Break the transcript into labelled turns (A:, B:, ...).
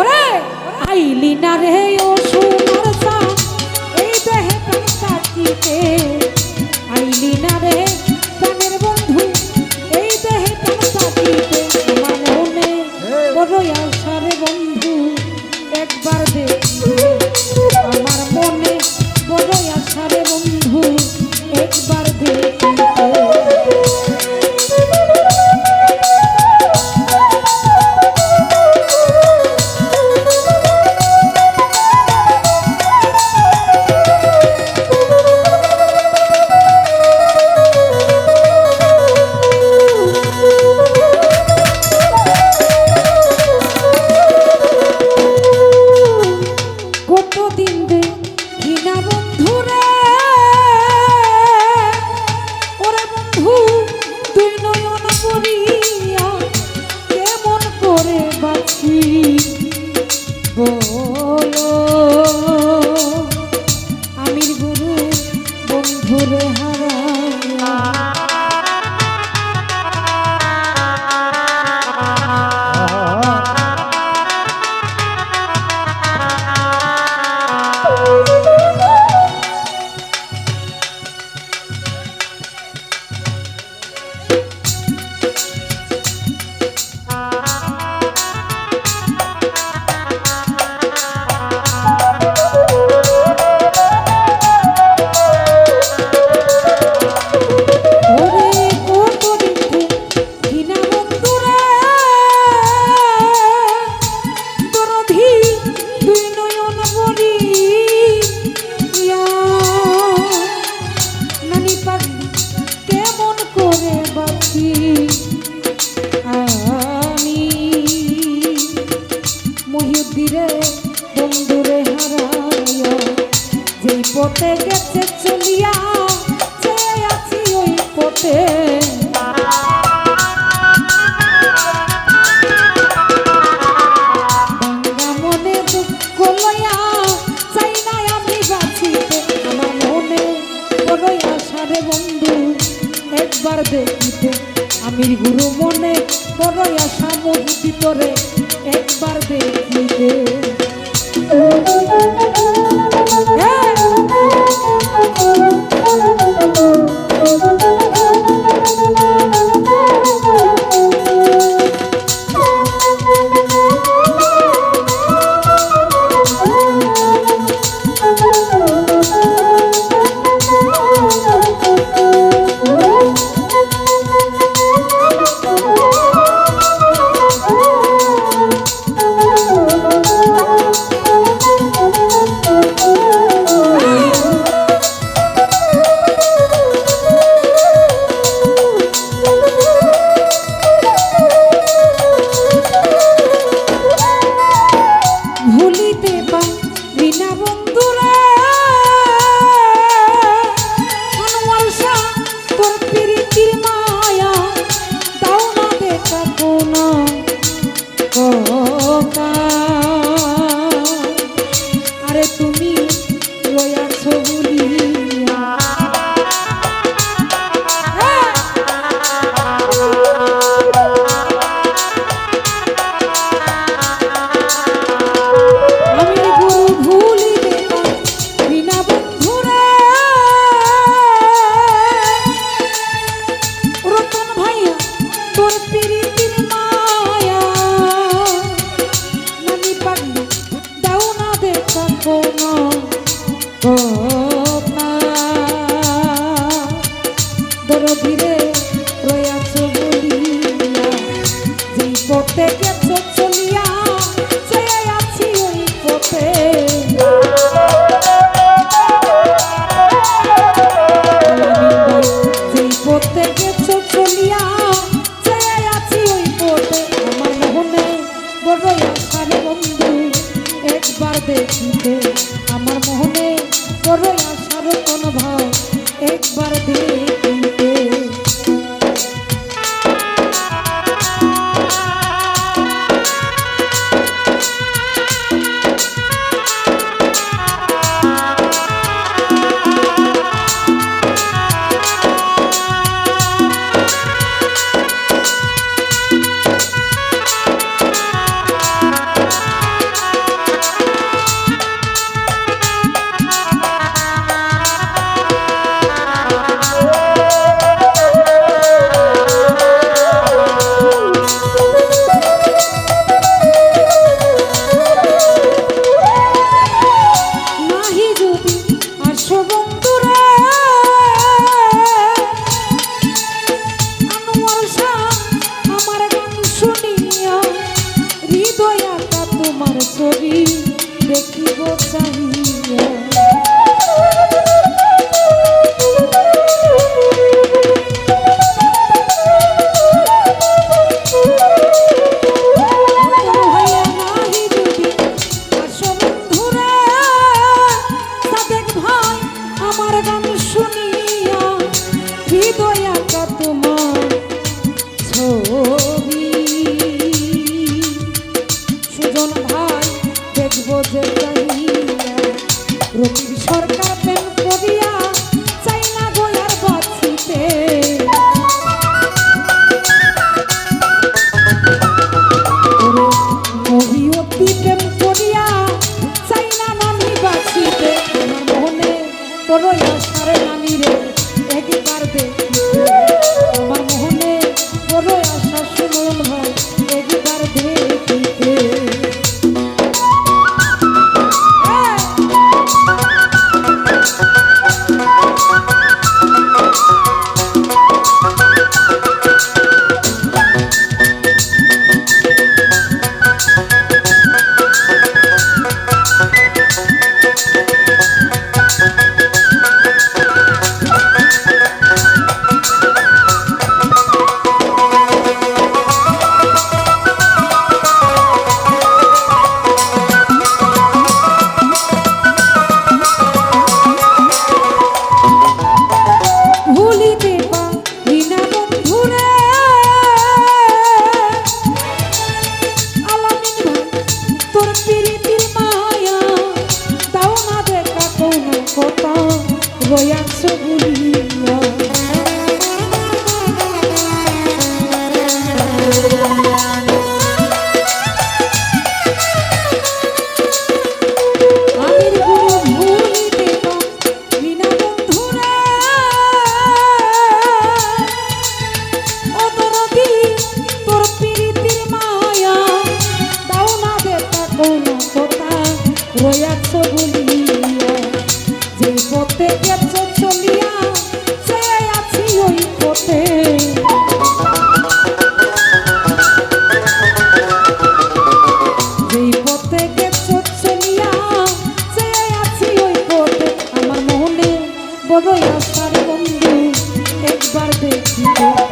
A: ওরে! আইলি না রে ওরে! পথে গেছে চলিয়া যে আছি ওই পথে। মনে দুঃখ লইয়া, চাই না আমি বাঁচিতে। আমার মনে বড়ই আশা রে বন্ধু, একবার দেখিতে। আমি গুরু মনে বড়ই আশা মুখ ভিতরে একবার দেখিতে। get দেখিতে